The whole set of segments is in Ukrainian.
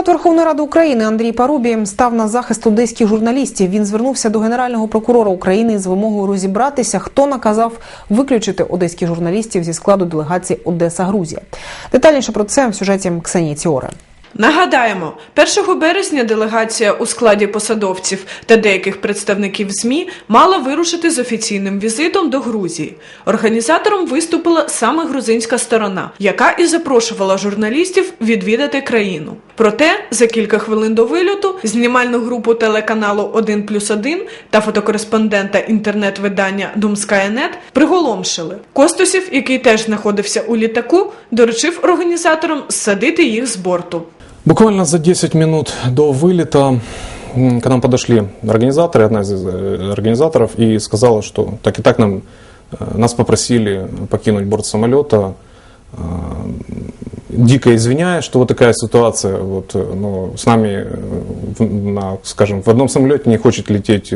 Депутат Верховної Ради України Андрій Парубій став на захист одеських журналістів. Він звернувся до генерального прокурора України з вимогою розібратися, хто наказав виключити одеських журналістів зі складу делегації Одеса Грузія. Детальніше про це в сюжеті Ксенії Ціори. Нагадаємо, 1 березня делегація у складі посадовців та деяких представників ЗМІ мала вирушити з офіційним візитом до Грузії. Організатором виступила саме грузинська сторона, яка і запрошувала журналістів відвідати країну. Проте за кілька хвилин до вильоту знімальну групу телеканалу 1 плюс 1 та фотокореспондента інтернет-видання Думская.нет приголомшили. Костусів, який теж знаходився у літаку, доручив організаторам зсадити їх з борту. Буквально за 10 минут до вылета к нам подошли организаторы, одна из э, организаторов, и сказала, что так и так нам, э, нас попросили покинуть борт самолета, э, дико извиняясь, что вот такая ситуация, вот, ну, с нами, на, скажем, в одном самолете не хочет лететь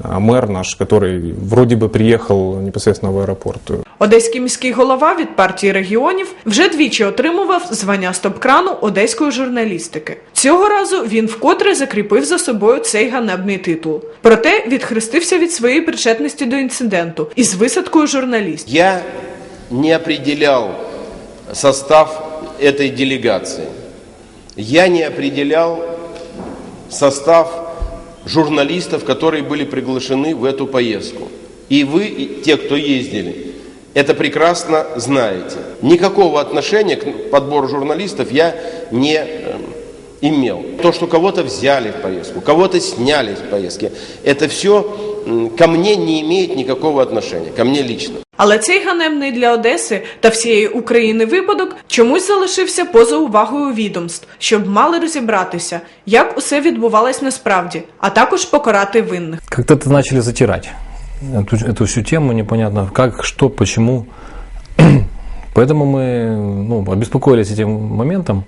э, а мэр наш, который вроде бы приехал непосредственно в аэропорт. Одеський міський голова від партії регіонів вже двічі отримував звання стоп-крану одеської журналістики. Цього разу він вкотре закріпив за собою цей ганебний титул. Проте відхрестився від своєї причетності до інциденту із висадкою журналістів. Я не определял состав этой делегации. Я не определял состав журналистов, которые были приглашены в эту поездку. И вы, и те, кто ездили, это прекрасно знаете. Никакого отношения к подбору журналистов я не э, имел. То, что кого-то взяли в поездку, кого-то сняли с поездки, это все ко мне не имеет никакого отношения, ко мне лично. Але цей ганебний для Одеси та всієї України випадок чомусь залишився поза увагою відомств, щоб мали розібратися, як усе відбувалось насправді, а також покарати винних. Как-то это начали затирать эту, эту всю тему, непонятно как, что, почему. Поэтому мы ну, обеспокоились этим моментом,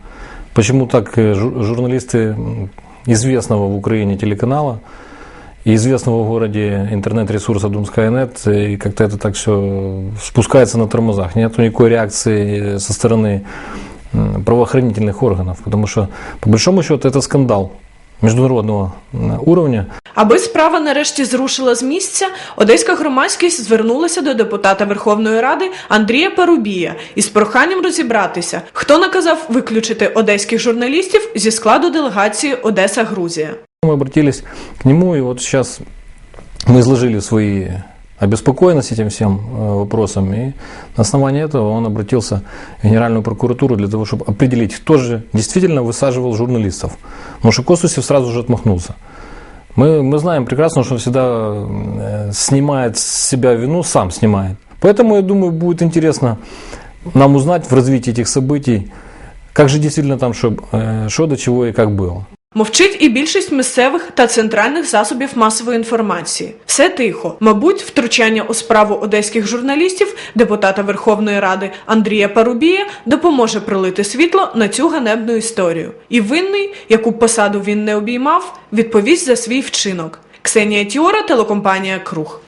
почему так э, жу- журналисты м, известного в Украине телеканала и известного в городе интернет-ресурса Думская.нет, э, и как-то это так все спускается на тормозах. Нет никакой реакции э, со стороны м, правоохранительных органов, потому что, по большому счету, это скандал международного м, уровня. Аби справа нарешті зрушила з місця, одеська громадськість звернулася до депутата Верховної Ради Андрія Парубія із проханням розібратися, хто наказав виключити одеських журналістів зі складу делегації Одеса Грузія. Мы обратились к нему, и вот сейчас мы изложили свои обеспокоенность этим всем э, вопросом, и на основании этого он обратился в Генеральную прокуратуру для того, чтобы определить, кто же действительно высаживал журналистов. Потому что Костусев сразу же отмахнулся. Мы, мы знаем прекрасно, что он всегда э, снимает с себя вину, сам снимает. Поэтому, я думаю, будет интересно нам узнать в развитии этих событий, как же действительно там что, э, что до чего и как было. Мовчить і більшість місцевих та центральних засобів масової інформації. Все тихо. Мабуть, втручання у справу одеських журналістів депутата Верховної Ради Андрія Парубія допоможе пролити світло на цю ганебну історію. І винний, яку посаду він не обіймав, відповість за свій вчинок. Ксенія Тіора, телекомпанія Круг.